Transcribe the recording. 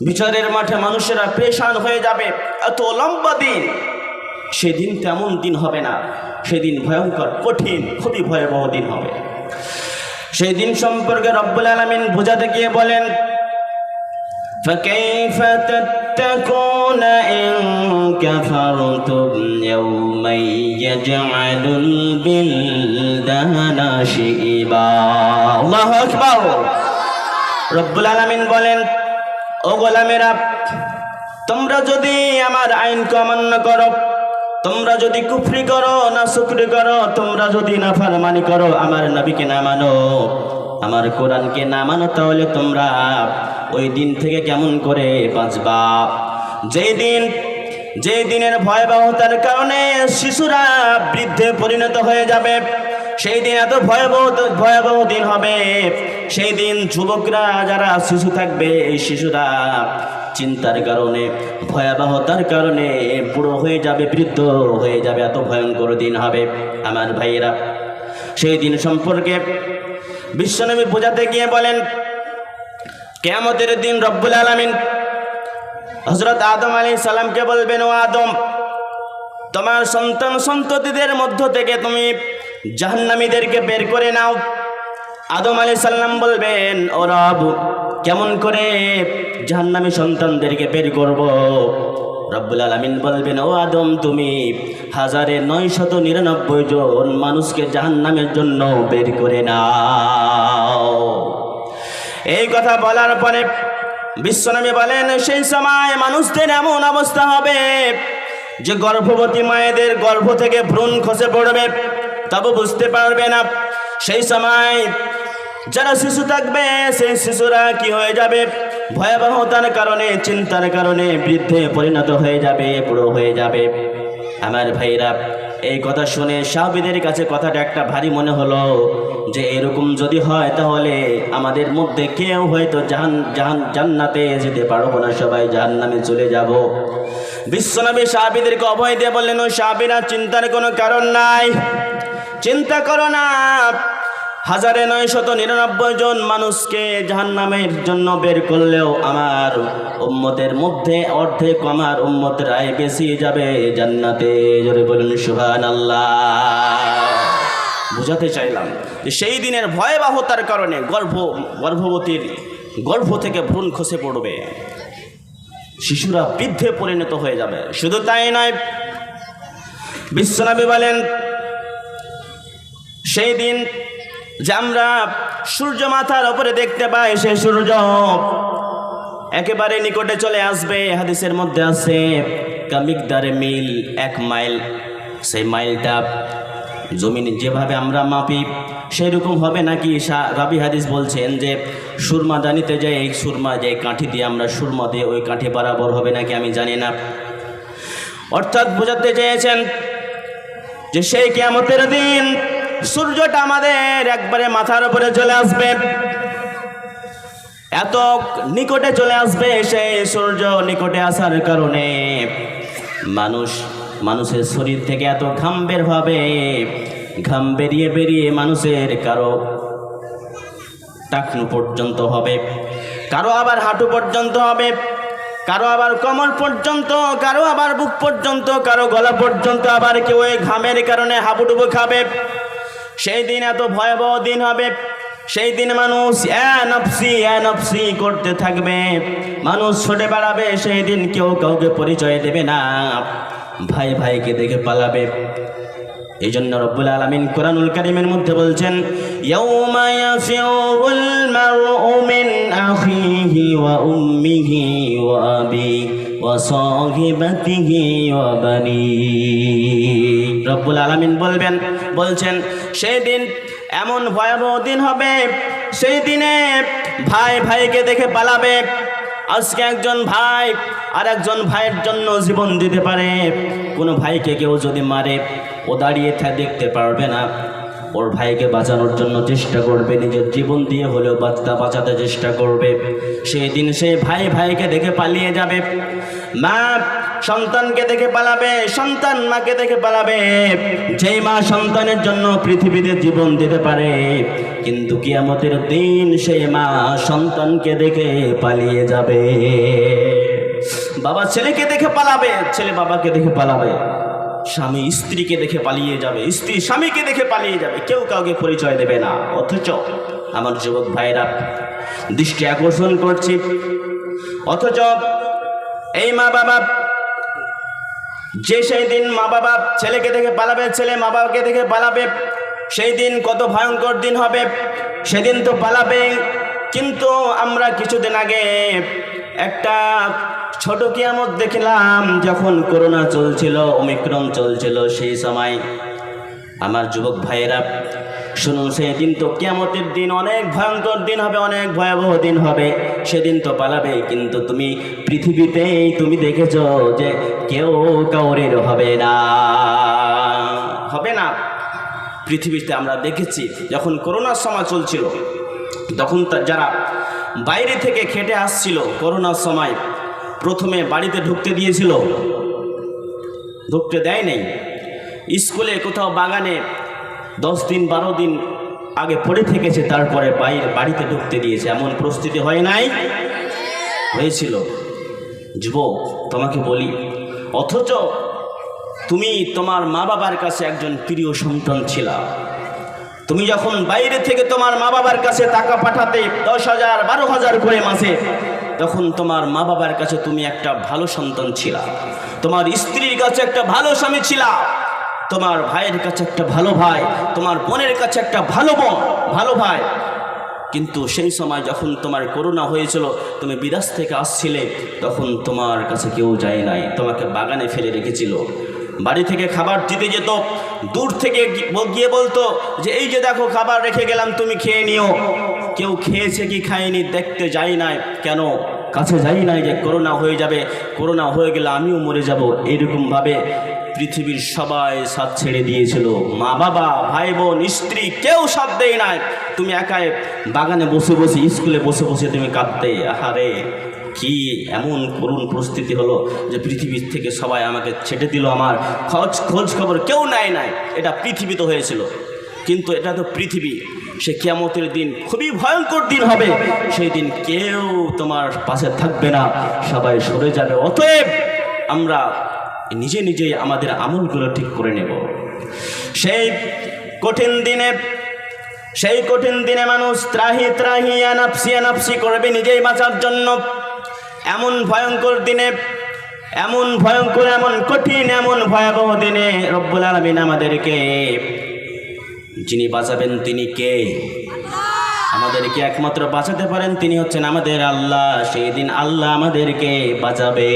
বিচারের মাঠে মানুষেরা পেশান হয়ে যাবে এত লম্বা দিন সেদিন তেমন দিন হবে না সেদিন ভয়ঙ্কর কঠিন খুবই ভয়াবহ দিন হবে সেই দিন সম্পর্কে রব্বুল আলমিন বোঝাতে গিয়ে বলেন فكيف تتقون إن كفرتم يوما يجعل البلدان شئبا الله أكبر রব্বুল আলামিন বলেন ও গোলামেরা তোমরা যদি আমার আইনকে অমান্য করো, তোমরা যদি কুফরি করো, না শুকরি করো, তোমরা যদি না ফারমানি করো, আমার নবীকে না মানো, আমার কোরআনকে না মানো, তাহলে তোমরা ওই দিন থেকে কেমন করে বাঁচবা? যেই দিন, যেই দিনের ভয়াবহতার কারণে শিশুরা বৃদ্ধে পরিণত হয়ে যাবে সেই দিন এত ভয়াবহ ভয়াবহ দিন হবে। সেই দিন যুবকরা যারা শিশু থাকবে, এই শিশুরা চিন্তার কারণে, ভয়াবহতার কারণে বুড়ো হয়ে যাবে, বৃদ্ধ হয়ে যাবে, এত ভয়ঙ্কর দিন হবে। আমার ভাইয়েরা, সেই দিন সম্পর্কে বিশ্বনবী বোঝাতে গিয়ে বলেন, কেয়ামতের দিন রব্বুল আলমিন হজরত আদম আলী সালামকে বলবেন, ও আদম, তোমার সন্তান সন্ততিদের মধ্য থেকে তুমি জাহান্নামীদেরকে বের করে নাও। আদম আলী সাল্লাম বলবেন, ও রব, কেমন করে জাহান্নামী সন্তানদেরকে বের করব? রব্বুল আলমিন বলবেন, ও আদম, তুমি হাজারে নয় শত নিরানব্বই জন মানুষকে জাহান্নামের জন্য বের করে নাও। এই কথা বলার পরে বিশ্বনবী বলেন, সেই সময় মানুষদের এমন অবস্থা হবে যে গর্ভবতী মায়েদের গর্ভ থেকে ভ্রূণ খসে পড়বে। তবে বুঝতে পারবে না। সেই সময় যারা শিশু থাকবে, সেই শিশুরা কি হয়ে যাবে? ভয়াবহতার কারণে, চিন্তার কারণে বৃদ্ধে পরিণত হয়ে যাবে, বুড়ো হয়ে যাবে। আমার ভাইরা, এই কথা শুনে সাহাবিদের কাছে কথাটা একটা ভারী মনে হলো যে, এরকম যদি হয় তাহলে আমাদের মধ্যে কেউ হয়তো জাহান জাহান, জান্নাতে যেতে পারব না, সবাই জাহান্নামে চলে যাব। বিশ্বনবী সাহাবিদেরকে অভয় দিয়ে বললেন ওই সাহাবিরা, চিন্তার কোনো কারণ নাই। চিন্তা করো না। হাজারে নয় শত নিরানব্বই জন মানুষকে জাহান্নামের জন্য বের করলেও আমার উম্মতের মধ্যে অর্ধেক আমার উম্মতের আয় বেশি যাবে জান্নাতে। জোরে বলুন সুহান আল্লাহ বুঝাতে চাইলাম যে সেই দিনের ভয়াবহতার কারণে গর্ভ, গর্ভবতীর গর্ভ থেকে ভ্রূণ খসে পড়বে। শিশুরা বৃদ্ধে পরিণত হয়ে যাবে। শুধু তাই নয় বিশ্বনবী বলেন সেই দিন যে আমরা সূর্য মাথার ওপরে দেখতে পাই, সেই সূর্য একেবারে নিকটে চলে আসবে। হাদিসের মধ্যে আছে, কামিকদারে মিল এক মাইল। সেই মাইলটা জমিন যেভাবে আমরা মাপি সেরকম হবে নাকি? রাবি হাদিস বলছেন যে, সুরমা দানিতে যে এই সুরমা, যে কাঠি দিয়ে আমরা সুরমা দিয়ে ওই কাঠি বরাবর হবে নাকি আমি জানি না। অর্থাৎ বোঝাতে চেয়েছেন যে সেই কেমতের দিন সূর্যটা আমাদের একবারে মাথার উপরে চলে আসবে। এত নিকটে চলে আসবে সেই সূর্য নিকটে আসার কারণে। মানুষ, মানুষের শরীর থেকে এত ঘাম বের হবে। ঘাম বেরিয়ে বেরিয়ে মানুষের কারও টাকনু পর্যন্ত হবে, কারও আবার হাঁটু পর্যন্ত হবে, কারও আবার কমর পর্যন্ত, কারও আবার বুক পর্যন্ত, কারও গলা পর্যন্ত, আবার কেউ এই ঘামের কারণে হাবুডুবু খাবে। সেই দিন এত ভয়াবহ দিন হবে। সেই দিন মানুষ নফসি নফসি করতে থাকবে। মানুষ ছুটে বেড়াবে, সেই দিন কেউ কাউকে পরিচয় দেবে না। ভাই ভাইকে দেখে পালাবে। এই জন্য রব্বুল আলমিন কোরআনুল কারিমের মধ্যে বলছেন রব্বুল আলামিন বলবেন, বলছেন সেই দিন এমন ভয়াবহ দিন হবে, সেই দিনে ভাই ভাইকে দেখে পালাবে আজকে একজন ভাই আর একজন ভাইয়ের জন্য জীবন দিতে পারে। কোনো ভাইকে কেউ যদি মারে, ও দাঁড়িয়ে দেখতে পারবে না। ওর ভাইকে বাঁচানোর জন্য চেষ্টা করবে, নিজের জীবন দিয়ে হলেও বাচ্চা বাঁচাতে চেষ্টা করবে। সেই দিন সেই ভাই ভাইকে দেখে পালিয়ে যাবে। মা সন্তানকে দেখে পালাবে, সন্তান মাকে দেখে পালাবে। যেই মা সন্তানের জন্য পৃথিবীতে জীবন দিতে পারে, কিন্তু কিয়ামতের দিন সেই মা সন্তানকে দেখে পালিয়ে যাবে। বাবা ছেলেকে দেখে পালাবে, ছেলে বাবাকে দেখে পালাবে। স্বামী স্ত্রীকে দেখে পালিয়ে যাবে, স্ত্রী স্বামীকে দেখে পালিয়ে যাবে, কেউ কাউকে পরিচয় দেবে না। অথচ আমার যুবক ভাইরা দৃষ্টি আকর্ষণ করছি। অথচ এই মা বাবা যে সেই দিন মা বাবা ছেলেকে দেখে পালাবে, ছেলে মা বাবাকে দেখে পালাবে, সেই দিন কত ভয়ঙ্কর দিন হবে, সেদিন তো পালাবে কিন্তু আমরা কিছুদিন আগে একটা ছোট কিয়ামত দেখলাম, যখন করোনা চলছিল অমিক্রম চলছিল সেই সময়। আমার যুবক ভাইয়েরা, শুনুন সেই দিন তো কিয়ামতের দিন, অনেক ভয়ঙ্কর দিন হবে, অনেক ভয়াবহ দিন হবে। সেদিন তো পালাবে, কিন্তু তুমি পৃথিবীতেই তুমি দেখেছ যে কেউ কাউরের হবে না। হবে না। পৃথিবীতে আমরা দেখেছি, যখন করোনার সময় চলছিল, তখন যারা বাইরে থেকে খেটে আসছিল, করোনার সময় প্রথমে বাড়িতে ঢুকতে দিয়েছিল। ঢুকতে দেয় নেই। স্কুলে কোথাও বাগানে দশ দিন, বারো দিন আগে পড়ে থেকেছে, তারপরে বাইরে বাড়িতে ঢুকতে দিয়েছে। এমন প্রস্তুতি হয় নাই? হয়েছিল। যুবক, তোমাকে বলি, অথচ তুমি তোমার মা বাবার কাছে একজন প্রিয় সন্তান ছিলা। তুমি যখন বাইরে থেকে তোমার মা বাবার কাছে টাকা পাঠাতে দশ হাজার, বারো হাজার করে মাসে তখন তোমার মা বাবার কাছে তুমি একটা ভালো সন্তান ছিলা। তোমার স্ত্রীর কাছে একটা ভালো স্বামী ছিলা। তোমার ভাইয়ের কাছে একটা ভালো ভাই, তোমার বোনের কাছে একটা ভালো বোন, ভালো ভাই। কিন্তু সেই সময় যখন তোমার করোনা হয়েছিল, তুমি বিদেশ থেকে আসছিলে, তখন তোমার কাছে কেউ যায় নাই, তোমাকে বাগানে ফেলে রেখেছিল। বাড়ি থেকে খাবার দিতে যেত, দূর থেকে গিয়ে বলতো যে, এই যে দেখো, খাবার রেখে গেলাম, তুমি খেয়ে নিও। কেউ খেয়েছে কি খায়নি, দেখতে যাই নাই। কেন? কাছে যাই নাই যে করোনা হয়ে যাবে, করোনা হয়ে গেলে আমিও মরে যাব। এরকমভাবে পৃথিবীর সবাই সাথ ছেড়ে দিয়েছিল। মা বাবা, ভাই বোন, স্ত্রী কেউ সাথ দেয় নাই। তুমি একাই বাগানে বসে বসে, স্কুলে বসে বসে তুমি কাঁদতে। আহারে, কি এমন করুণ পরিস্থিতি হলো যে পৃথিবীর থেকে সবাই আমাকে ছেটে দিল আমার খোঁজ খোঁজ খবর কেউ নেয় নাই। এটা পৃথিবীতে হয়েছিল। কিন্তু এটা তো পৃথিবী। সে কিয়ামতের দিন খুবই ভয়ঙ্কর দিন হবে। সেই দিন কেউ তোমার পাশে থাকবে না। সবাই সরে যাবে। অতএব আমরা নিজে নিজে আমাদের আমলগুলো ঠিক করে নেব। সেই কঠিন দিনে, সেই কঠিন দিনে মানুষ ত্রাহি ত্রাহি আনাপসি আনাপসি করবে নিজেই বাঁচার জন্য। এমন ভয়ঙ্কর দিনে, এমন ভয়ঙ্কর, এমন কঠিন, এমন ভয়াবহ দিনে রব্বুল আলমিন আমাদেরকে যিনি বাঁচাবেন তিনি কে? আমাদেরকে একমাত্র বাঁচাতে পারেন, তিনি হচ্ছেন আমাদের আল্লাহ। সেই দিন আল্লাহ আমাদেরকে বাঁচাবে।